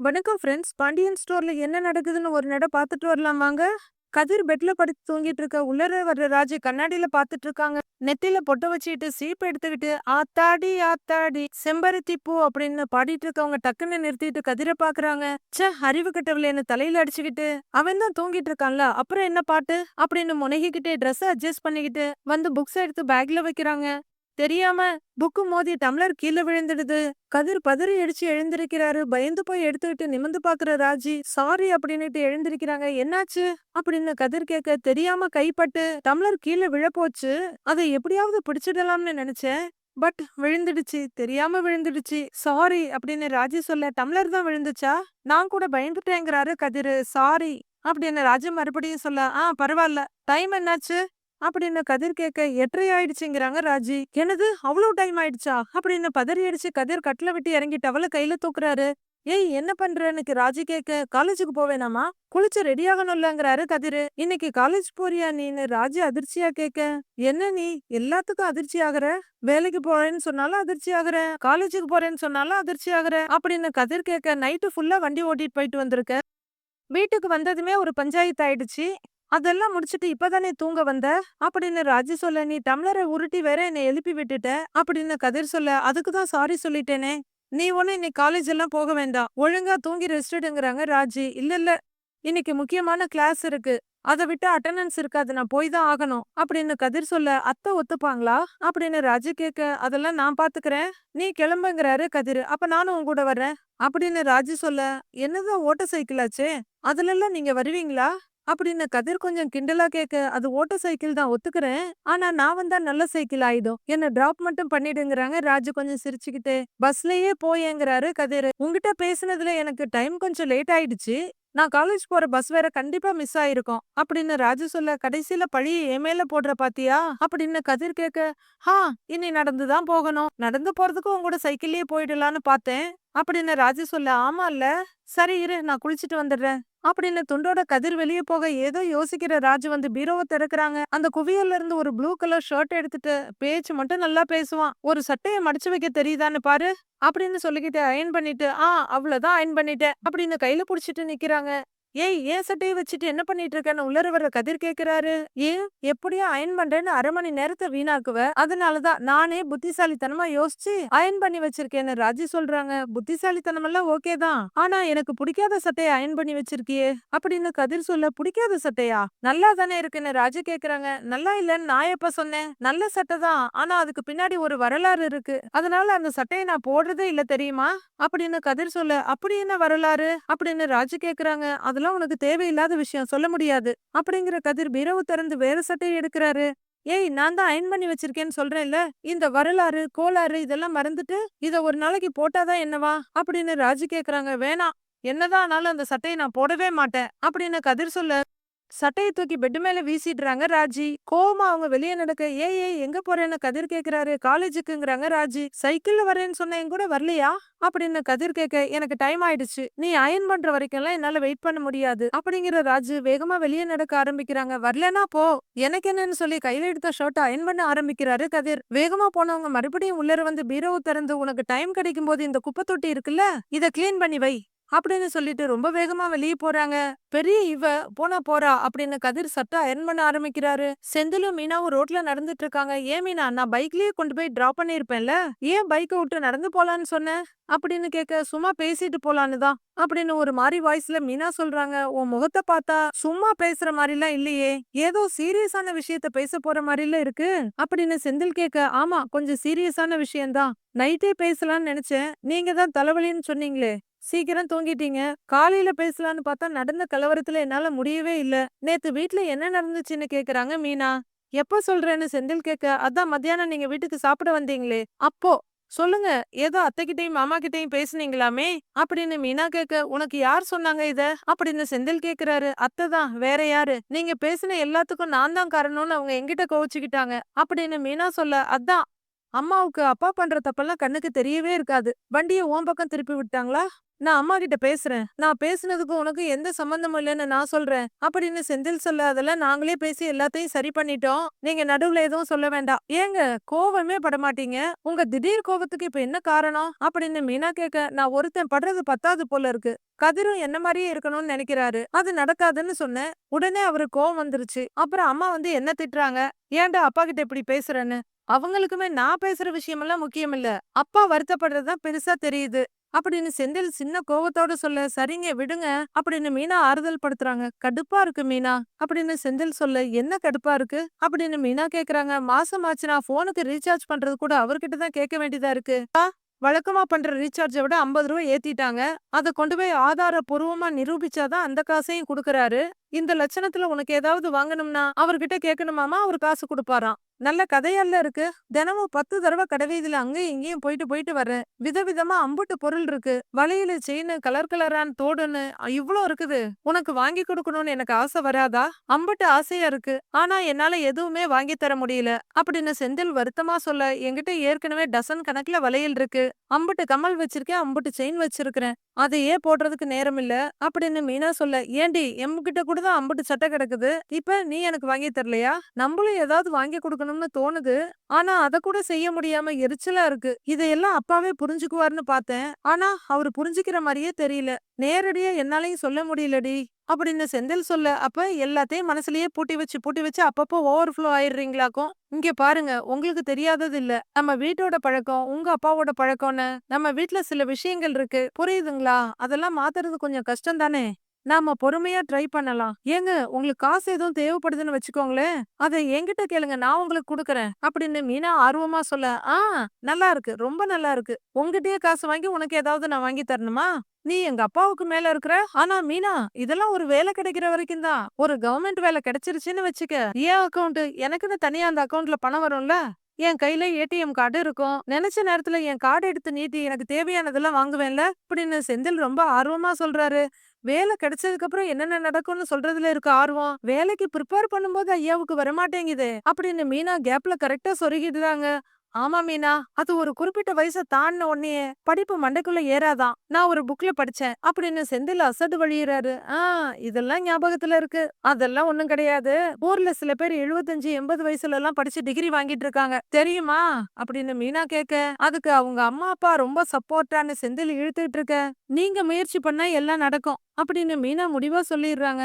வணக்கம் ஃப்ரெண்ட்ஸ் பாண்டியன் ஸ்டோர்ல என்ன நடக்குதுன்னு ஒரு நட பார்த்துட்டு வரலாம் வாங்க. கதிர் பெட்ல படுத்து தூங்கிட்டு இருக்க. உள்ளர வர்ற ராஜு கண்ணாடியில பாத்துட்டு இருக்காங்க. நெத்தில பொட்ட வச்சுக்கிட்டு சீப் எடுத்துக்கிட்டு ஆத்தாடி ஆத்தாடி செம்பருத்தி பூ அப்படின்னு பாடிட்டு இருக்கவங்க டக்குன்னு நிறுத்திட்டு கதிரை பாக்குறாங்க ச அறிவு கட்டவில்லைன்னு தலையில அடிச்சுக்கிட்டு அவன் தான் தூங்கிட்டு இருக்கான்ல அப்புறம் என்ன பாட்டு? அப்படின்னு முனகிக்கிட்டே ட்ரெஸ் அட்ஜஸ்ட் பண்ணிக்கிட்டு வந்து புக்ஸ் எடுத்து பேக்ல வைக்கிறாங்க. தெரியாம புக்கு மோதி டம்ளர் கீழே விழுந்துடுது. கதிர் பதறி அடிச்சு எழுந்திருக்கிறாரு. பயந்து போய் எடுத்துக்கிட்டு நிமிந்து பாக்குற ராஜி சாரி அப்படின்னுட்டு எழுந்திருக்கிறாங்க. என்னாச்சு? அப்படின்னு கதிர் கேட்க தெரியாம கைப்பட்டு டம்ளர் கீழே விழப்போச்சு. அதை எப்படியாவது பிடிச்சிடலாம்னு நினைச்சேன். பட் விழுந்துடுச்சு. தெரியாம விழுந்துடுச்சு. சாரி அப்படின்னு ராஜி சொல்ல டம்ளர் தான் விழுந்துச்சா? நான் கூட பயந்துட்டேங்கிறாரு கதிர். சாரி அப்படின்னு ராஜு மறுபடியும் சொல்ல ஆ பரவாயில்ல டைம் என்னாச்சு? அப்படின்னு கதிர் கேட்க எட்டரை ஆயிடுச்சுங்கிறாங்க ராஜி. என்னது? அவ்வளவு டைம் ஆயிடுச்சா? அப்படின்னு பதறி அடிச்சு கதிர் கட்டில விட்டு இறங்கி டவல கையில தூக்குறாரு. ஏய் என்ன பண்றேன்னு ராஜி கேட்க காலேஜுக்கு போவேனாமா குளிச்சு ரெடி ஆகணும்லங்கிறாரு கதிரு. இன்னைக்கு காலேஜ் போறியா நீன்னு ராஜி அதிர்ச்சியா கேட்க என்ன நீ? எல்லாத்துக்கும் அதிர்ச்சி ஆகுற? வேலைக்கு போறேன்னு சொன்னாலும் அதிர்ச்சி ஆகுற? காலேஜுக்கு போறேன்னு சொன்னாலும் அதிர்ச்சி ஆகுற? அப்படின்னு கதிர் கேட்க நைட்டு ஃபுல்லா வண்டி ஓட்டிட்டு போயிட்டு வந்திருக்க. வீட்டுக்கு வந்ததுமே ஒரு பஞ்சாயத்து ஆயிடுச்சு. அதெல்லாம் முடிச்சிட்டு இப்பதானே தூங்க வந்த? அப்படின்னு ராஜி சொல்ல நீ டம்ளரை உருட்டி வேற என்னை எழுப்பி விட்டுட்ட? அப்படின்னு கதிர் சொல்ல அதுக்கு தான் சாரி சொல்லிட்டேனே. நீ ஒண்ணு இன்னைக்கு காலேஜ் எல்லாம் போக வேண்டாம். ஒழுங்கா தூங்கி ரெஸ்ட் எடுங்கிறாங்க ராஜி. இல்ல இல்ல. இன்னைக்கு முக்கியமான கிளாஸ் இருக்கு. அதை விட்டு அட்டண்டன்ஸ் இருக்காது. நான் போய் தான் ஆகணும். அப்படின்னு கதிர் சொல்ல அத்தை ஒத்துப்பாங்களா? அப்படின்னு ராஜு கேட்க அதெல்லாம் நான் பாத்துக்கிறேன். நீ கிளம்புங்கிறாரு கதிர். அப்ப நானும் உன் கூட வர்றேன். அப்படின்னு ராஜு சொல்ல என்னதான் ஓட்ட சைக்கிளாச்சே அதுல எல்லாம் நீங்க வருவீங்களா? அப்படின்னு கதிர் கொஞ்சம் கிண்டலா கேட்க அது ஓட்ட சைக்கிள் தான் ஒத்துக்கிறேன். ஆனா நான் வந்தா நல்ல சைக்கிள் ஆயிடும். என்ன டிராப் மட்டும் பண்ணிடுங்கிறாங்க. ராஜு கொஞ்சம் சிரிச்சுக்கிட்டே பஸ்லயே போயேங்கிறாரு கதிர். உங்ககிட்ட பேசுனதுல எனக்கு டைம் கொஞ்சம் லேட் ஆயிடுச்சு. நான் காலேஜ் போற பஸ் வேற கண்டிப்பா மிஸ் ஆயிருக்கும். அப்படின்னு ராஜு சொல்ல கடைசியில பழிய ஏமேல போடுற பாத்தியா? அப்படின்னு கதிர் கேட்க ஹா இனி நடந்துதான் போகணும். நடந்து போறதுக்கு உங்களோட சைக்கிள்லயே போயிடலான்னு பார்த்தேன். அப்படின்னு ராஜு சொல்ல ஆமா இல்ல சரி இரு நான் குளிச்சிட்டு வந்துடுறேன். அப்படின்னு துண்டோட கதிர் வெளியே போக ஏதோ யோசிக்கிற ராஜு வந்து பீரோவை திறக்கிறாங்க. அந்த குவியல்ல இருந்து ஒரு ப்ளூ கலர் ஷர்ட் எடுத்துட்டு பேச்சு மட்டும் நல்லா பேசுவான். ஒரு சட்டையை மடிச்சு வைக்க தெரியுதான்னு பாரு அப்படின்னு சொல்லிக்கிட்டு அயன் பண்ணிட்டு ஆ அவ்வளவுதான் அயன் பண்ணிட்டேன் அப்படின்னு கையில புடிச்சிட்டு நிக்கிறாங்க. ஏய் ஏன் சட்டையை வச்சுட்டு என்ன பண்ணிட்டு இருக்கேன்னு உள்ளர வர்ற கதிர் கேக்குறாரு ஏன்? எப்படியோ அயன் பண்றேன்னு அரை மணி நேரத்தை வீணாக்குவ? அதனாலதான் நானே புத்திசாலித்தனமா யோசிச்சு அயன் பண்ணி வச்சிருக்கேன்னு ராஜி சொல்றாங்க. புத்திசாலித்தனம் எல்லாம் ஓகே தான். ஆனா எனக்கு பிடிக்காத சட்டையை அயன் பண்ணி வச்சிருக்கியே? அப்படின்னு கதிர் சொல்ல பிடிக்காத சட்டையா? நல்லா தானே இருக்குன்னு ராஜி கேக்குறாங்க நல்லா இல்லன்னு நான் எப்ப சொன்னேன்? நல்ல சட்டை தான். ஆனா அதுக்கு பின்னாடி ஒரு வரலாறு இருக்கு. அதனால அந்த சட்டையை நான் போடுறதே இல்ல தெரியுமா? அப்படின்னு கதிர் சொல்ல அப்படி என்ன வரலாறு? அப்படின்னு ராஜு கேக்குறாங்க அதெல்லாம் உனக்கு தேவையில்லாத விஷயம் சொல்ல முடியாது. அப்படிங்கிற கதிர் பீரவு திறந்து வேற சட்டையை எடுக்கிறாரு. ஏய் நான் தான் அயன் பண்ணி வச்சிருக்கேன்னு சொல்றேன்ல இந்த வரலாறு கோளாறு இதெல்லாம் மறந்துட்டு இத ஒரு நாளைக்கு போட்டாதான் என்னவா? அப்படின்னு ராஜு கேக்குறாங்க. வேணாம் என்னதான் ஆனாலும் அந்த சட்டையை நான் போடவே மாட்டேன் அப்படின்னு கதிர் சொல்ல சட்டையை தூக்கி பெட் மேல வீசிடுறாங்க ராஜி. கோவமா அவங்க வெளியே நடக்க ஏ ஏ எங்க போறேன்னு கதிர் கேக்குறாரு. காலேஜுக்குங்கிறாங்க ராஜி. சைக்கிள்ல வரேன்னு சொன்னேன் கூட வரலையா? அப்படின்னு கதிர் கேட்க எனக்கு டைம் ஆயிடுச்சு. நீ அயன் பண்ற வரைக்கும் எல்லாம் என்னால வெயிட் பண்ண முடியாது. அப்படிங்கிற ராஜு வேகமா வெளியே நடக்க ஆரம்பிக்கிறாங்க. வரலனா போ. எனக்கு என்னன்னு சொல்லி கையில எடுத்த ஷர்ட் அயன் பண்ண ஆரம்பிக்கிறாரு கதிர். வேகமா போனவங்க மறுபடியும் உள்ளர வந்து பீரோவை திறந்து உனக்கு டைம் கிடைக்கும் போது இந்த குப்பை தொட்டி இருக்குல்ல இத கிளீன் பண்ணி வை. அப்படின்னு சொல்லிட்டு ரொம்ப வேகமா வெளியே போறாங்க. பெரிய இவ போனா போறா அப்படின்னு கதிர் சட்டை அயர்ன் பண்ண ஆரம்பிக்கிறாரு. செந்திலும் மீனாவும் ரோட்ல நடந்துட்டு இருக்காங்க. ஏன் மீனா நான் பைக்லயே கொண்டு போய் டிராப் பண்ணிருப்பேன்ல ஏன் பைக்கை விட்டு நடந்து போலான்னு சொன்ன? அப்படின்னு கேட்க சும்மா பேசிட்டு போலான்னு தான். அப்படின்னு ஒரு மாதிரி வாய்ஸ்ல மீனா சொல்றாங்க. உன் முகத்தை பார்த்தா சும்மா பேசுற மாதிரிலாம் இல்லையே. ஏதோ சீரியஸான விஷயத்த பேச போற மாதிரில இருக்கு அப்படின்னு செந்தில் கேட்க ஆமா கொஞ்சம் சீரியஸான விஷயம்தான். நைட்டே பேசலாம்னு நினைச்சேன். நீங்க தான் தலைவலின்னு சொன்னீங்களே. சீக்கிரம் தூங்கிட்டீங்க. காலையில பேசலான்னு பார்த்தா நடந்த கலவரத்துல என்னால முடியவே இல்ல. நேத்து வீட்ல என்ன நடந்துச்சுன்னு கேக்குறாங்க மீனா. எப்ப சொல்றேன்னு செந்தில் கேட்க அதான் மத்தியானம் நீங்க வீட்டுக்கு சாப்பிட வந்தீங்களே. அப்போ சொல்லுங்க. ஏதோ அத்தைகிட்டையும் மாமா கிட்டயும் பேசுனீங்களாமே? அப்படின்னு மீனா கேட்க உனக்கு யார் சொன்னாங்க இத? அப்படின்னு செந்தில் கேக்குறாரு. அத்தை தான். வேற யாரு? நீங்க பேசின எல்லாத்துக்கும் நான் தான் காரணம்னு அவங்க எங்கிட்ட கோவிச்சுக்கிட்டாங்க. அப்படின்னு மீனா சொல்ல அதான். அம்மாவுக்கு அப்பா பண்ற தப்பெல்லாம் கண்ணுக்கு தெரியவே இருக்காது. வண்டிய ஓம்பக்கம் பக்கம் திருப்பி விட்டாங்களா? நான் அம்மா கிட்ட பேசுறேன். நான் பேசுனதுக்கு உனக்கு எந்த சம்பந்தமும் இல்லைன்னு நான் சொல்றேன். அப்படின்னு செந்தில் சொல்ல அதெல்லாம் நாங்களே பேசி எல்லாத்தையும் சரி பண்ணிட்டோம். நீங்க நடுவுல எதுவும் சொல்ல வேண்டாம். ஏங்க கோவமே பட மாட்டீங்க? உங்க திடீர் கோவத்துக்கு இப்ப என்ன காரணம்? அப்படின்னு மீனா கேட்க நான் ஒருத்தன் படுறது பத்தாது போல இருக்கு. கதிரும் என்ன மாதிரியே இருக்கணும்னு நினைக்கிறாரு. அது நடக்காதுன்னு சொன்னேன். உடனே அவரு கோவம் வந்துருச்சு. அப்புறம் அம்மா வந்து என்ன திட்டுறாங்க? ஏன்டா அப்பா கிட்ட இப்படி பேசுறேன்னு? அவங்களுக்குமே நான் பேசுற விஷயமெல்லாம் முக்கியம் இல்ல. அப்பா வருத்தப்படுறதுதான் பெருசா தெரியுது. அப்படின்னு செந்தில் சின்ன கோவத்தோட சொல்ல சரிங்க விடுங்க அப்படின்னு மீனா ஆறுதல் படுத்துறாங்க. கடுப்பா இருக்கு மீனா அப்படின்னு செந்தில் சொல்ல என்ன கடுப்பா இருக்கு? அப்படின்னு மீனா கேக்குறாங்க. மாசம் ஆச்சுனா போனுக்கு ரீசார்ஜ் பண்றது கூட அவர்கிட்ட தான் கேட்க வேண்டியதா இருக்கு. வழக்கமா பண்ற ரீசார்ஜை விட ஐம்பது ரூபாய் ஏத்திட்டாங்க. அதை கொண்டு போய் ஆதாரபூர்வமா நிரூபிச்சாதான் அந்த காசையும் கொடுக்கறாரு. இந்த லட்சணத்துல உனக்கு ஏதாவது வாங்கணும்னா அவர்கிட்ட கேட்கணுமாமா அவர் காசு கொடுப்பாராம். நல்ல கதையல்ல இருக்கு. தினமும் பத்து தடவை கடைவீதியில அங்கேயும் இங்கேயும் போயிட்டு போயிட்டு வர்றேன். விதவிதமா அம்புட்டு பொருள் இருக்கு. வலையில செயின் கலர் கலரான் தோடுன்னு இவ்ளோ இருக்குது. உனக்கு வாங்கி கொடுக்கணும்னு எனக்கு ஆசை வராதா? அம்புட்டு ஆசையா இருக்கு. ஆனா என்னால எதுவுமே வாங்கி தர முடியல. அப்படின்னு செந்தில் வருத்தமா சொல்ல என்கிட்ட ஏற்கனவே டசன் கணக்குல வளையல் இருக்கு. அம்புட்டு கமல் வச்சிருக்கேன் அம்புட்டு செயின் வச்சிருக்கிறேன். அதையே போடுறதுக்கு நேரம் இல்ல அப்படின்னு மீனா சொல்ல ஏண்டி எம்கிட்ட கூட தான் அம்பட்டு சட்டை கிடக்குது. இப்ப நீ எனக்கு வாங்கி தரலையா? நம்மளும் ஏதாவது வாங்கி கொடுக்கணும்னு தோணுது. ஆனா அத கூட செய்ய முடியாம எரிச்சலா இருக்கு. இதையெல்லாம் அப்பாவே புரிஞ்சுக்குவாருன்னு பார்த்தேன். ஆனா அவரு புரிஞ்சுக்கிற மாதிரியே தெரியல. நேரடியா என்னாலையும் சொல்ல முடியலடி. அப்படின்னு செந்தில் சொல்ல அப்ப எல்லாத்தையும் மனசுலயே பூட்டி வச்சு பூட்டி வச்சு அப்பப்போ ஓவர்ஃப்ளோ ஆயிடுறீங்களாக்கும்? இங்க பாருங்க உங்களுக்கு தெரியாதது இல்ல. நம்ம வீட்டோட பழக்கம் உங்க அப்பாவோட பழக்கம்னு. நம்ம வீட்ல சில விஷயங்கள் இருக்கு. புரியுதுங்களா? அதெல்லாம் மாத்துறது கொஞ்சம் கஷ்டம் தானே நாம பொறுமையா ட்ரை பண்ணலாம். ஏங்க உங்களுக்கு காசு எதுவும் தேவைப்படுதுன்னு வச்சுக்கோங்களேன். அதை என்கிட்ட கேளுங்க நான் உங்களுக்கு கொடுக்கறேன் அப்படின்னு மீனா ஆர்வமா சொல்ல ஆ நல்லா இருக்கு ரொம்ப நல்லா இருக்கு. உங்ககிட்டயே காசு வாங்கி உனக்கு ஏதாவது நான் வாங்கி தரணுமா? நீ எங்க அப்பாவுக்கு மேல இருக்கிற ஆனா மீனா இதெல்லாம் ஒரு வேலை கிடைக்கிற வரைக்கும் தான். ஒரு கவர்மெண்ட் வேலை கிடைச்சிருச்சுன்னு வச்சுக்க ஏன் அக்கவுண்ட் எனக்குன்னு தனியா அந்த அக்கவுண்ட்ல பணம் வரும்ல? என் கையில ஏடிஎம் கார்டு இருக்கும். நினைச்ச நேரத்துல என் கார்டு எடுத்து நீட்டி எனக்கு தேவையானதெல்லாம் வாங்குவேன்ல? அப்படின்னு செந்தில் ரொம்ப ஆர்வமா சொல்றாரு. வேலை கிடைச்சதுக்கு அப்புறம் என்னென்ன நடக்கும்னு சொல்றதுல இருக்க ஆர்வம் வேலைக்கு ப்ரிப்பேர் பண்ணும்போது ஐயாவுக்கு வரமாட்டேங்குது அப்படின்னு மீனா கேப்ல கரெக்டா சொருகிடுறாங்க. ஆமா மீனா அது ஒரு குறிப்பிட்ட வயசை தாண்டின உடனே படிப்பு மண்டைக்குள்ள ஏறாதான் நான் ஒரு புக்ல படிச்சேன். அப்படின்னு செந்தில் அசடு வழியிறாரு. ஆ இதெல்லாம் ஞாபகத்துல இருக்கு. அதெல்லாம் ஒண்ணும் கிடையாது. ஊர்ல சில பேர் எழுபத்தஞ்சு எண்பது வயசுல எல்லாம் படிச்சு டிகிரி வாங்கிட்டு இருக்காங்க. தெரியுமா? அப்படின்னு மீனா கேட்க அதுக்கு அவங்க அம்மா அப்பா ரொம்ப சப்போர்ட்டான்னு செந்தில் இழுத்துட்டு இருக்க நீங்க முயற்சி பண்ணா எல்லாம் நடக்கும். அப்படின்னு மீனா முடிவா சொல்லிடுறாங்க.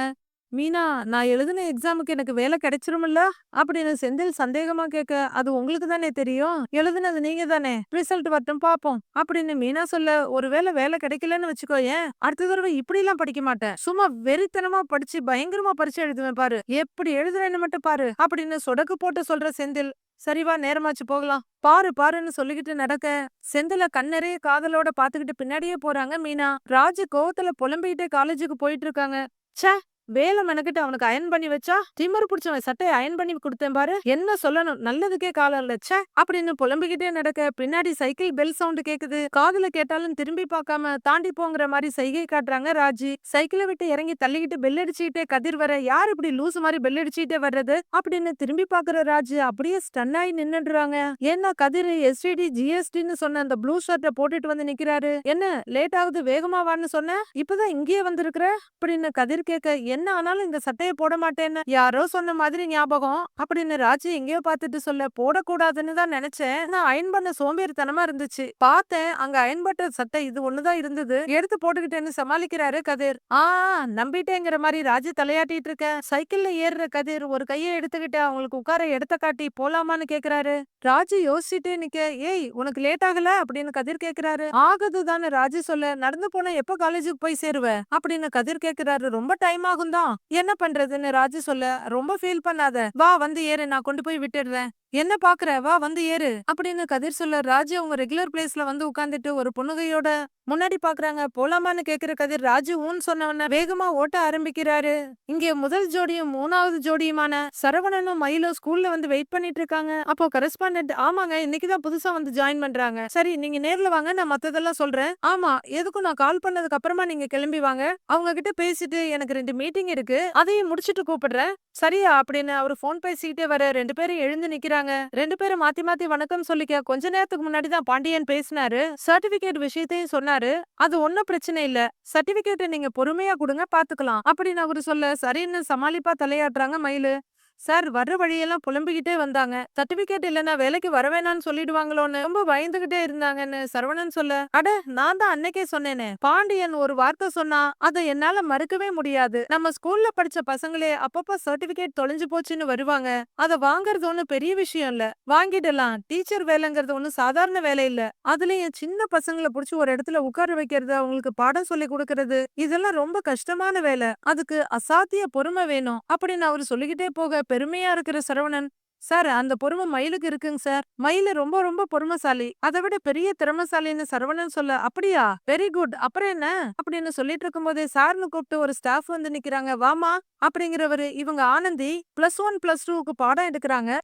மீனா நான் எழுதின எக்ஸாமுக்கு எனக்கு வேலை கிடைச்சிருமில்ல? அப்படின்னு செந்தில் சந்தேகமா கேட்க அது உங்களுக்கு தானே தெரியும்? எழுதுனது நீங்க தானே? ரிசல்ட் வரட்டும் பாப்போம். அப்படின்னு மீனா சொல்ல ஒருவேளை வேலை கிடைக்கலன்னு வச்சுக்கோ ஏன் அடுத்த தடவை இப்படி எல்லாம் படிக்க மாட்டேன். சும்மா வெறித்தனமா படிச்சு பயங்கரமா பரிச்சு எழுதுவேன் பாரு. எப்படி எழுதுறேன்னு மட்டும் பாரு. அப்படின்னு சொடக்கு போட்டு சொல்ற செந்தில் சரிவா நேரமாச்சு போகலாம். பாரு பாருன்னு சொல்லிக்கிட்டு நடக்க செந்தில கண்ணறைய காதலோட பாத்துக்கிட்டு பின்னாடியே போறாங்க மீனா. ராஜு கோவத்துல புலம்பிக்கிட்டே காலேஜுக்கு போயிட்டு இருக்காங்க. ச்சே வேலை மெனக்கிட்டு அவனுக்கு அயன் பண்ணி வச்சா திமர் பிடிச்சவன் சட்டையை அயன் பண்ணி கொடுத்தேன் பாரு என்ன சொல்லணும்? நல்லதுக்கே காலம் இல்ல அப்படின்னு புலம்பிக்கிட்டே நடக்க பின்னாடி சைக்கிள் பெல் சவுண்ட் கேக்குது. காதுல கேட்டாலும் திரும்பி பார்க்காம தாண்டி போங்கிற மாதிரி சைகை காட்டுறாங்க ராஜி. சைக்கிளை விட்டு இறங்கி தள்ளிக்கிட்டு பெல் அடிச்சுக்கிட்டே கதிர் வர யார் இப்படி லூஸ் மாதிரி பெல் அடிச்சுக்கிட்டே வர்றது? அப்படின்னு திரும்பி பாக்குற ராஜு அப்படியே ஸ்டன் ஆகி நின்னுடுறாங்க. ஏன்னா கதிர் எஸ்டிடி ஜிஎஸ்டின்னு சொன்ன அந்த ப்ளூ ஷர்ட்டை போட்டுட்டு வந்து நிக்கிறாரு. என்ன லேட் ஆகுது வேகமா வான்னு சொன்ன? இப்பதான் இங்கேயே வந்திருக்கிற? அப்படின்னு கதிர் கேட்க என்ன ஆனாலும் இந்த சட்டையை போட மாட்டேன்னு யாரோ சொன்ன மாதிரி ஞாபகம். அப்படின்னு ராஜி எங்கேயோ பார்த்துட்டு சொல்ல போடக்கூடாதுன்னு தான் நினைச்சேன். நான் அயன் பண்ண சோம்பேறித்தனமா இருந்துச்சு. பார்த்தேன். அங்க அயன் பட்ட சட்டை இது ஒண்ணுதான் இருந்தது. எடுத்து போட்டுக்கிட்டேன்னு சமாளிக்கிறாரு கதிர். ஆ நம்பிட்டேங்கிற மாதிரி ராஜி தலையாட்டிட்டு இருக்க. சைக்கிள்ல ஏறுற கதிர் ஒரு கையை எடுத்துக்கிட்டு அவங்களுக்கு உட்கார இடத்த காட்டி போலாமான்னு கேக்குறாரு. ராஜி யோசிச்சுட்டே நிக்க. ஏய் உனக்கு லேட் ஆகல? அப்படின்னு கதிர் கேக்குறாரு. ஆகுது ராஜி சொல்ல. நடந்து போனா எப்ப காலேஜுக்கு போய் சேருவ? அப்படின்னு கதிர் கேக்குறாரு. ரொம்ப டைம் ஆகும் தான். என்ன பண்றதுன்னு ராஜு சொல்ல ரொம்ப ஃபீல் பண்ணாத. வா வந்து ஏறு நான் கொண்டு போய் விட்டுடுறேன். என்ன பாக்குற? வா வந்து ஏறு அப்படின்னு கதிர் சொல்ல ராஜு அவங்க ரெகுலர் பிளேஸ்ல வந்து உட்காந்துட்டு ஒரு புன்னகையோட முன்னாடி பாக்குறாங்க போலாமான்னு கேக்குற கதிர் ராஜு ஊன் சொன்னவன வேகமா ஓட்ட ஆரம்பிக்கிறாரு. இங்க முதல் ஜோடியும் மூணாவது ஜோடியுமான சரவணனும் மயிலும் ஸ்கூல்ல வந்து வெயிட் பண்ணிட்டு இருக்காங்க அப்போ கரஸ்பாண்டன்ட் ஆமாங்க இன்னைக்குதான் புதுசா வந்து ஜாயின் பண்றாங்க. சரி நீங்க நேர்ல வாங்க நான் மத்ததெல்லாம் சொல்றேன். ஆமா எதுக்கும் நான் கால் பண்ணதுக்கு அப்புறமா நீங்க கிளம்பி வாங்க. அவங்க கிட்ட பேசிட்டு எனக்கு ரெண்டு மீட்டிங் இருக்கு. அதையும் முடிச்சிட்டு கூப்பிடுறேன். சரியா? அப்படின்னு அவர் போன் பேசிக்கிட்டே வர ரெண்டு பேரும் எழுந்து நிக்கிறாங்க. வராங்க ரெண்டு பேரும் மாத்தி மாத்தி வணக்கம் சொல்லிக்க கொஞ்ச நேரத்துக்கு முன்னாடி தான் பாண்டியன் பேசினாரு. சர்டிபிகேட் விஷயத்தையும் சொன்னாரு. அது ஒன்னும் பிரச்சனை இல்ல. சர்டிபிகேட்டை நீங்க பொறுமையா கொடுங்க பாத்துக்கலாம். அப்படின்னு அவரு சொல்ல சரின்னு சமாளிப்பா தலையாடுறாங்க மயிலு? சார் வர்ற வழியெல்லாம் புலம்பிக்கிட்டே வந்தாங்க. சர்டிபிகேட் இல்லைன்னா வேலைக்கு வர வேணாம்னு சொல்லிடுவாங்களோன்னு ரொம்ப பயந்துகிட்டே இருந்தாங்கன்னு சரவணன் சொல்ல அட நான் தான் அன்னைக்கே சொன்னேனே பாண்டியன் ஒரு வார்த்தை சொன்னா அதை என்னால மறுக்கவே முடியாது. நம்ம ஸ்கூல்ல படிச்ச பசங்களே அப்பப்ப சர்டிபிகேட் தொலைஞ்சு போச்சுன்னு வருவாங்க. அதை வாங்குறது ஒண்ணு பெரிய விஷயம் இல்ல. வாங்கிடலாம். டீச்சர் வேலைங்கிறது ஒண்ணு சாதாரண வேலை இல்ல. அதுலயும் சின்ன பசங்களை புடிச்சு ஒரு இடத்துல உட்கார வைக்கிறது அவங்களுக்கு பாடம் சொல்லி கொடுக்கறது இதெல்லாம் ரொம்ப கஷ்டமான வேலை. அதுக்கு அசாத்திய பொறுமை வேணும். அப்படின்னு அவர் சொல்லிக்கிட்டே போக பெருமையா இருக்கிற சரவணன் சார் அந்த பொறுமை மயிலுக்கு இருக்குங்க சார். மயிலு ரொம்ப ரொம்ப பொறுமைசாலி. அதை விட பெரிய திறமைசாலின்னு சரவணன் சொல்ல அப்படியா? வெரி குட் அப்புறம் என்ன? அப்படின்னு சொல்லிட்டு இருக்கும்போதே சார்னு கூப்பிட்டு ஒரு ஸ்டாஃப் வந்து நிக்கிறாங்க. வாமா அப்படிங்கிறவரு இவங்க ஆனந்தி பிளஸ் ஒன் பிளஸ் டூக்கு பாடம் எடுக்கிறாங்க.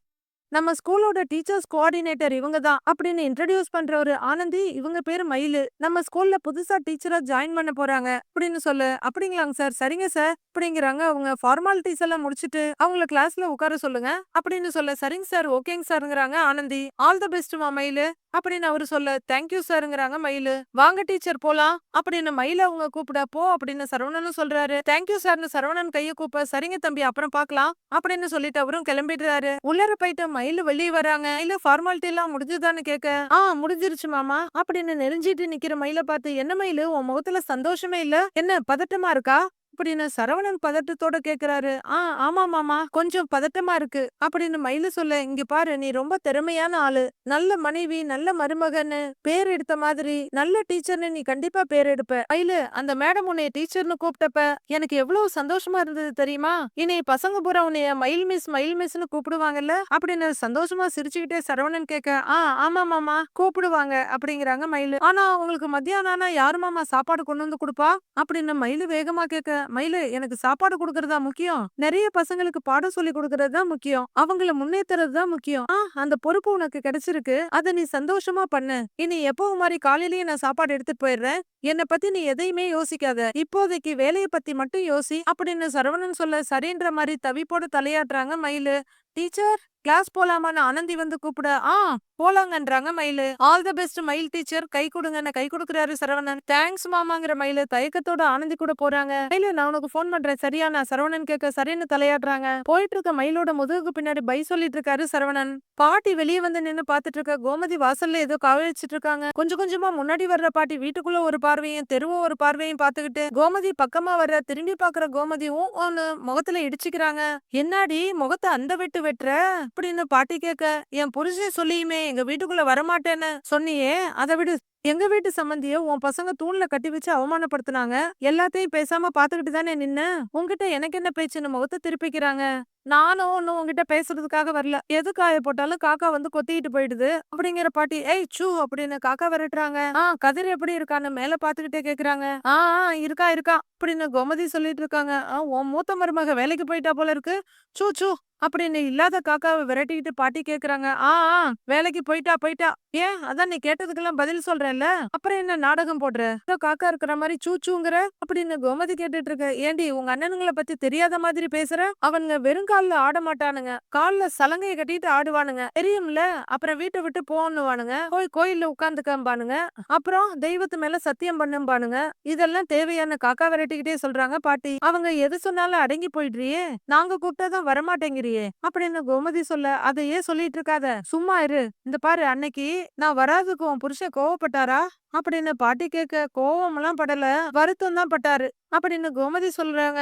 நம்ம ஸ்கூலோட டீச்சர்ஸ் கோஆர்டினேட்டர் இவங்க தான் அப்படின்னு இன்ட்ரடியூஸ் பண்ற ஒரு ஆனந்தி இவங்க பேரு மயிலு. நம்ம ஸ்கூல்ல புதுசா டீச்சரா ஜாயின் பண்ண போறாங்க அப்படின்னு சொல்லு. அப்படிங்களாங்க சார். சரிங்க சார். அப்படிங்கிறாங்க. அவங்க ஃபார்மாலிட்டிஸ் எல்லாம் முடிச்சுட்டு அவங்கள கிளாஸ்ல உட்கார சொல்லுங்க அப்படின்னு சொல்ல. சரிங்க சார். ஓகேங்க சார்ங்கிறாங்க ஆனந்தி. ஆல் த பெஸ்ட்மா மயிலு அப்படின்னு அவரு சொல்ல. தேங்க்யூ சார்ங்கிறாங்க மயிலு. வாங்க டீச்சர் போலாம் அப்படின்னு மயில அவங்க கூப்பிட போ அப்படின்னு சரவணனும் சொல்றாரு. தேங்க்யூ சார்னு சரவணன் கையை கூப்ப. சரிங்க தம்பி. அப்புறம் பார்க்கலாம் அப்படின்னு சொல்லிட்டு அவரும் கிளம்பிடுறாரு. உள்ளர போயிட்டு மயிலு வெளியே வராங்க. இல்ல ஃபார்மாலிட்டி எல்லாம் முடிஞ்சுதான்னு கேட்க ஆ முடிஞ்சிருச்சு மாமா. அப்படின்னு நெறிஞ்சிட்டு நிக்கிற மயில பார்த்து என்ன மயிலு? உன் முகத்துல சந்தோஷமே இல்ல? என்ன பதட்டமா இருக்கா? அப்படின்னு சரவணன் பதட்டத்தோட கேக்குறாரு. ஆ ஆமா மாமா கொஞ்சம் பதட்டமா இருக்கு. அப்படின்னு மயிலு சொல்ல இங்க பாரு நீ ரொம்ப திறமையான ஆளு. நல்ல மனைவி நல்ல மருமகன்னு பேர் எடுத்த மாதிரி நல்ல டீச்சர்னு நீ கண்டிப்பா பேர் எடுப்ப. மயிலு அந்த மேடம் உன்னைய டீச்சர்னு கூப்பிட்டப்ப எனக்கு எவ்வளவு சந்தோஷமா இருந்தது தெரியுமா? இனி பசங்க பூரா உன்னைய மயில் மிஸ் மயில் மிஸ்னு கூப்பிடுவாங்கல்ல? அப்படின்னு சந்தோஷமா சிரிச்சுக்கிட்டே சரவணன் கேட்க ஆ ஆமா மாமா கூப்பிடுவாங்க. அப்படிங்கிறாங்க மயிலு. ஆனா உங்களுக்கு மத்தியானம் ஆனா யாரு மாமா சாப்பாடு கொண்டு வந்து கொடுப்பா? அப்படின்னு மயிலு வேகமா கேட்க மயிலு எனக்கு சாப்பாடு கொடுக்கறதா முக்கியம். நிறைய பசங்களுக்கு பாடம் சொல்லி கொடுக்கறது தான் முக்கியம். அவங்கள முன்னேத்துறது தான் முக்கியம். ஆ அந்த பொறுப்பு உனக்கு கிடைச்சிருக்கு. அத நீ சந்தோஷமா பண்ணு. இனி எப்பவும் மாதிரி காலையிலயே நான் சாப்பாடு எடுத்துட்டு போயிடுறேன்? என்னை பத்தி நீ எதையுமே யோசிக்காத. இப்போதைக்கு வேலையை பத்தி மட்டும் யோசி. அப்படின்னு சரவணன் சொல்ல சரின்ற மாதிரி தவிப்போட தலையாட்டுறாங்க மயிலு. டீச்சர்! கிளாஸ் போலாமான்னு ஆனந்தி வந்து கூப்பிட ஆ போலாங்கன்றாங்க மயிலு. All the best Mayil teacher. கை கொடுங்கன்னு கை கொடுக்குறாரு சரவணன். தேங்க்ஸ் மாமாங்கிற மயிலு. தயக்கத்தோட ஆனந்தி கூட போறாங்க. மயிலு நான் உனக்கு ஃபோன் பண்றேன். சரியா? நான் சரவணன் கேட்க சரின்னு தலையாடுறாங்க போயிட்டு இருக்க மயிலோட முதுகுக்கு பின்னாடி பை சொல்லிட்டு இருக்காரு சரவணன். பாட்டி வெளியே வந்து நின்னு பாத்துட்டு இருக்க கோமதி வாசல்ல ஏதோ காவலிச்சிட்டு இருக்காங்க கொஞ்சம் கொஞ்சமா முன்னாடி வர்ற பாட்டி வீட்டுக்குள்ள ஒரு பார்வையும் தெருவும் ஒரு பார்வையும் பாத்துக்கிட்டு கோமதி பக்கமா வர்ற திரும்பி பாக்குற கோமதியும் ஒன்னு முகத்துல இடிச்சுக்கிறாங்க. என்னாடி? முகத்தை அந்த வெட்டு வெட்டுற? அப்படின்னு பாட்டி கேட்க என் புருஷன் சொல்லியுமே எங்க வீட்டுக்குள்ள வரமாட்டேன்னு சொன்னியே அதை விடு. எங்க வீட்டு சம்பந்திய உன் பசங்க தூண்ல கட்டி வச்சு அவமானப்படுத்துனாங்க. எல்லாத்தையும் பேசாம பாத்துக்கிட்டு தானே நின்ன? உங்ககிட்ட எனக்கு என்ன பேச்சுன்னு முகத்தை திருப்பிக்கிறாங்க? நானும் ஒன்னும் உங்ககிட்ட பேசுறதுக்காக வரல. எது காய போட்டாலும் காக்கா வந்து கொத்திட்டு போயிடுது. அப்படிங்கிற பாட்டி ஏய் சூ அப்படின்னு காக்கா விரட்டுறாங்க. ஆ கதிர் எப்படி இருக்கான்னு மேல பாத்துக்கிட்டே கேக்குறாங்க. ஆ ஆ, இருக்கா இருக்கா அப்படின்னு கோமதி சொல்லிட்டு இருக்காங்க. ஆ, உன் மூத்த மருமக வேலைக்கு போயிட்டா போல இருக்கு. சூ சூ அப்படின்னு இல்லாத காக்காவை விரட்டிக்கிட்டு பாட்டி கேக்குறாங்க. ஆ ஆ வேலைக்கு போயிட்டா போயிட்டா. ஏன்? அதான் நீ கேட்டதுக்கெல்லாம் பதில் சொல்றேன்ல அப்புறம் என்ன நாடகம் போடுற? காக்கா இருக்கிற மாதிரி சூச்சூங்கிற அப்படின்னு கோமதி கேட்டுட்டு இருக்க. ஏண்டி உங்க அண்ணனுங்களை பத்தி தெரியாத மாதிரி பேசுற? அவனுங்க வெறும் ஆட மாட்டானுங்க கால்ல சலங்கைய கட்டிட்டு ஆடுவானுங்க. தெரியும்ல? அப்புறம் வீட்டை விட்டு போன்னுவானுங்க. போய் கோயில்ல உட்கார்ந்துக்கம்பானுங்க. அப்புறம் தெய்வத்து மேல சத்தியம் பண்ணும்பானுங்க. இதெல்லாம் தேவையான காக்கா விரட்டிக்கிட்டே சொல்றாங்க பாட்டி. அவங்க எது சொன்னாலும் அடங்கி போயிடுறியே. நாங்க கூப்பிட்டாதான் வரமாட்டேங்கிறியே. அப்படின்னு கோமதி சொல்ல அதையே சொல்லிட்டு இருக்காத. சும்மா இரு. இந்த பாரு அன்னைக்கு நான் வராதுக்கு உன் புருஷன் கோவப்பட்டாரா அப்படின்னு பாட்டி கேட்க கோவமெல்லாம் படல. வருத்தம் தான் பட்டாரு. அப்படின்னு கோமதி சொல்றாங்க.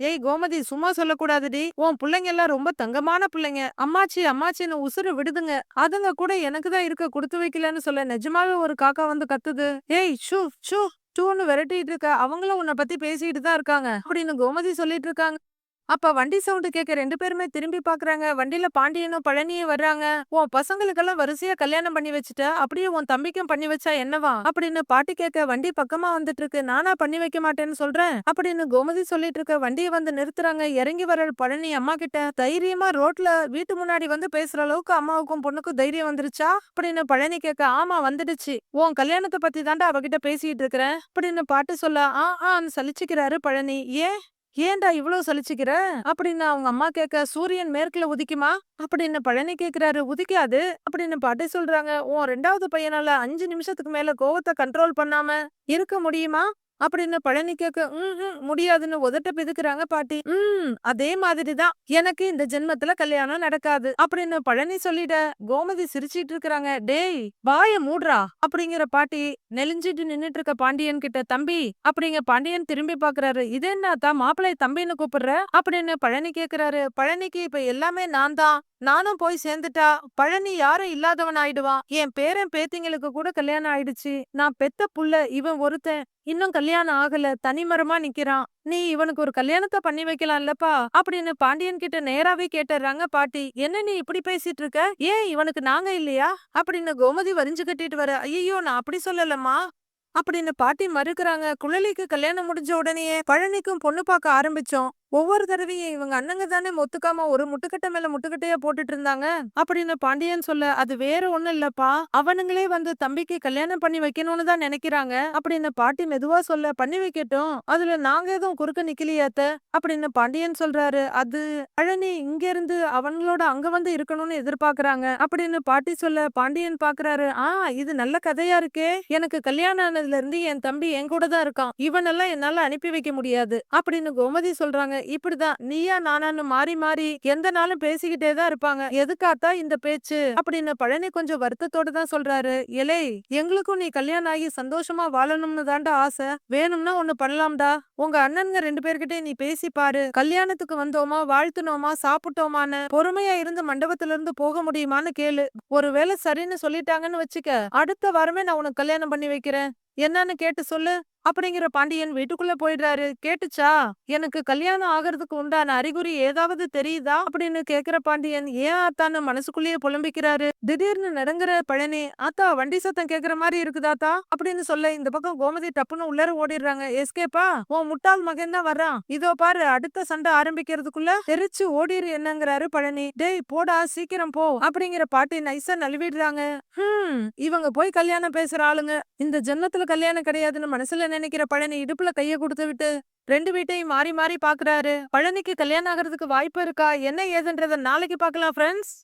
ஏய் கோமதி சும்மா சொல்லக்கூடாதுடி. உன் பிள்ளைங்க எல்லாம் ரொம்ப தங்கமான பிள்ளைங்க. அம்மாச்சி அம்மாச்சின்னு உசுறு விடுதுங்க. அதுங்க கூட எனக்கு தான் இருக்க கொடுத்து வைக்கலன்னு சொல்ல நிஜமாவே ஒரு காக்கா வந்து கத்துது. ஏய் ஷூ ஷூ டூன்னு விரட்டிட்டு இருக்க. அவங்களும் உன்னை பத்தி பேசிட்டு தான் இருக்காங்க. அப்படின்னு கோமதி சொல்லிட்டு இருக்காங்க. அப்ப வண்டி சவுண்டு கேட்க ரெண்டு பேருமே திரும்பி பாக்குறாங்க. வண்டியில பாண்டியனும் பழனியும் வர்றாங்க. உன் பசங்களுக்கெல்லாம் வரிசையா கல்யாணம் பண்ணி வச்சுட்ட. அப்படியே உன் தம்பிக்கும் பண்ணி வச்சா என்னவா? அப்படின்னு பாட்டி கேட்க வண்டி பக்கமா வந்துட்டு இருக்கு நானா பண்ணி வைக்க மாட்டேன்னு சொல்றேன். அப்படின்னு கோமதி சொல்லிட்டு இருக்க வண்டியை வந்து நிறுத்துறாங்க. இறங்கி வர பழனி அம்மா கிட்ட தைரியமா ரோட்ல வீட்டு முன்னாடி வந்து பேசுற அளவுக்கு அம்மாவுக்கும் பொண்ணுக்கும் தைரியம் வந்துருச்சா? அப்படின்னு பழனி கேட்க ஆமா வந்துடுச்சு. உன் கல்யாணத்தை பத்தி தாண்டா அவகிட்ட பேசிட்டு இருக்கிறேன் அப்படின்னு பாட்டு சொல்ல ஆ ஆன்னு சலிச்சுக்கிறாரு பழனி. ஏன்? ஏன்டா இவ்ளோ சலிச்சுக்கிற? அப்படின்னு அவங்க அம்மா கேட்க சூரியன் மேற்குல உதிக்குமா? அப்படின்னு பழனி கேக்குறாரு. உதிக்காது அப்படின்னு பாட்டி சொல்றாங்க. உன் ரெண்டாவது பையனால அஞ்சு நிமிஷத்துக்கு மேல கோவத்தை கண்ட்ரோல் பண்ணாம இருக்க முடியுமா? அப்படின்னு பழனி கேட்க "ம், முடியாதுன்னு உதட்ட பிதுக்குறாங்க பாட்டி. ம் அதே மாதிரிதான் எனக்கு இந்த ஜென்மத்துல கல்யாணம் நடக்காது. அப்படின்னு பழனி சொல்லிட கோமதி சிரிச்சிட்டு இருக்கிறாங்க. டேய் வாய மூடுறா. அப்படிங்கிற பாட்டி நெலிஞ்சிட்டு நின்னுட்டு இருக்க பாண்டியன் கிட்ட தம்பி. அப்படிங்க பாண்டியன் திரும்பி பாக்குறாரு. இது என்னத்தா மாப்பிள்ளை தம்பின்னு கூப்பிடுற? அப்படின்னு பழனி கேக்குறாரு. பழனிக்கு இப்ப எல்லாமே நான் தான். நானும் போய் சேர்ந்துட்டா பழனி யாரும் இல்லாதவன் ஆயிடுவான் என் பேரன் பேத்திங்களுக்கு கூட கல்யாணம் ஆயிடுச்சு. நான் பெத்த புள்ள இவன் ஒருத்தன். இன்னும் கல்யாணம் ஆகல. தனிமரமா நிக்கிறான். நீ இவனுக்கு ஒரு கல்யாணத்தை பண்ணி வைக்கலாம்லப்பா அப்படின்னு பாண்டியன் கிட்ட நேராவே கேட்டுறாங்க பாட்டி என்ன நீ இப்படி பேசிட்டு இருக்க ஏன் இவனுக்கு நாங்க இல்லையா? அப்படின்னு கோமதி வரிஞ்சு கட்டிட்டு வர ஐயோ நான் அப்படி சொல்லலம்மா. அப்படின்னு பாட்டி மறுக்கறாங்க குழலிக்கு கல்யாணம் முடிஞ்ச உடனேயே பழனிக்கும் பொண்ணு பார்க்க ஆரம்பிச்சோம். ஒவ்வொரு தடவையும் இவங்க அண்ணங்க தானே ஒத்துக்காம ஒரு முட்டுக்கட்டை மேல முட்டுக்கட்டையா போட்டுட்டு இருந்தாங்க அப்படின்னு பாண்டியன் சொல்ல அது வேற ஒண்ணும் இல்லப்பா. அவனுங்களே வந்து தம்பிக்கு கல்யாணம் பண்ணி வைக்கணும்னு தான் நினைக்கிறாங்க. அப்படின்னு பாட்டி மெதுவா சொல்ல பண்ணி வைக்கட்டும். அதுல நாங்க எதுவும் குறுக்க நிக்கலையாத்த? அப்படின்னு பாண்டியன் சொல்றாரு. அது அழனி இங்க இருந்து அவங்களோட அங்க வந்து இருக்கணும்னு எதிர்பார்க்கறாங்க. அப்படின்னு பாட்டி சொல்ல பாண்டியன் பாக்குறாரு ஆ இது நல்ல கதையா இருக்கே. எனக்கு கல்யாணம் ஆனதுல இருந்து என் தம்பி என் கூட தான் இருக்கான். இவனெல்லாம் என்னால அனுப்பி வைக்க முடியாது. அப்படின்னு கோமதி சொல்றாங்க. இப்படிதான். நீயா நானான்னு மாறி மாறி எந்த நாளும் பேசிக்கிட்டே தான் இருப்பாங்க. எதுக்காத்தா இந்த பேச்சு? அப்படின்னு பழனி கொஞ்சம் வருத்தத்தோட தான் சொல்றாரு. இலே எங்களுக்கும் நீ கல்யாணம் ஆகி சந்தோஷமா வாழணும்னு தாண்டா ஆசை. வேணும்னா ஒண்ணு பண்ணலாம்டா. உங்க அண்ணனுங்க ரெண்டு பேர்கிட்ட நீ பேசி பாரு. கல்யாணத்துக்கு வந்தோமா வாழ்த்துனோமா சாப்பிட்டோமான்னு பொறுமையா இருந்து மண்டபத்துல இருந்து போக முடியுமான்னு கேளு. ஒருவேளை சரின்னு சொல்லிட்டாங்கன்னு வச்சுக்க அடுத்த வாரமே நான் உனக்கு கல்யாணம் பண்ணி வைக்கிறேன். என்னன்னு கேட்டு சொல்லு. அப்படிங்கிற பாண்டியன் வீட்டுக்குள்ள போயிடுறாரு. கேட்டுச்சா? எனக்கு கல்யாணம் ஆகிறதுக்கு உண்டான அறிகுறி ஏதாவது தெரியுதா? அப்படின்னு கேக்குற பாண்டியன் ஏன் ஆத்தான்னு மனசுக்குள்ளேயே புலம்பிக்கிறாரு? திடீர்னு நடுங்குற பழனி ஆத்தா வண்டி சத்தம் கேக்குற மாதிரி இருக்குதாத்தா அப்படின்னு சொல்ல இந்த பக்கம் கோமதி டப்புன்னு உள்ளர ஓடிடுறாங்க. எஸ்கேப்பா உன் முட்டாள் மகன் தான் வர்றான். இதோ பாரு அடுத்த சண்டை ஆரம்பிக்கிறதுக்குள்ள தெரிச்சு ஓடிரு என்னங்கிறாரு பழனி. டேய் போடா சீக்கிரம் போ. அப்படிங்கிற பாட்டி நைஸா நழுவிடுறாங்க. ஹம் இவங்க போய் கல்யாணம் பேசுற ஆளுங்க. இந்த ஜென்மத்துல கல்யாணம் கிடையாதுன்னு மனசுல நினைக்கிற பழனி இடுப்புல கைய கொடுத்து விட்டு ரெண்டு வீட்டையும் மாறி மாறி பாக்குறாரு. பழனிக்கு கல்யாணம் ஆகிறதுக்கு வாய்ப்பு இருக்கா? என்ன ஏதுன்றத நாளைக்கு பாக்கலாம் ஃப்ரெண்ட்ஸ்